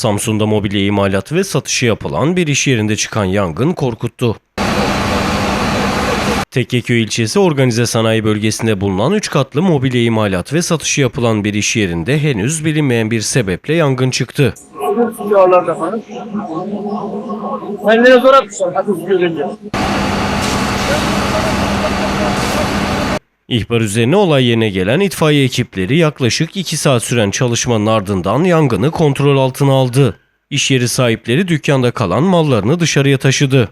Samsun'da mobilya imalat ve satışı yapılan bir iş yerinde çıkan yangın korkuttu. Tekkeköy ilçesi organize sanayi bölgesinde bulunan 3 katlı mobilya imalat ve satışı yapılan bir iş yerinde henüz bilinmeyen bir sebeple yangın çıktı. Kendine zor atmışlar. Görünce. İhbar üzerine olay yerine gelen itfaiye ekipleri yaklaşık 2 saat süren çalışmanın ardından yangını kontrol altına aldı. İş yeri sahipleri dükkanda kalan mallarını dışarıya taşıdı.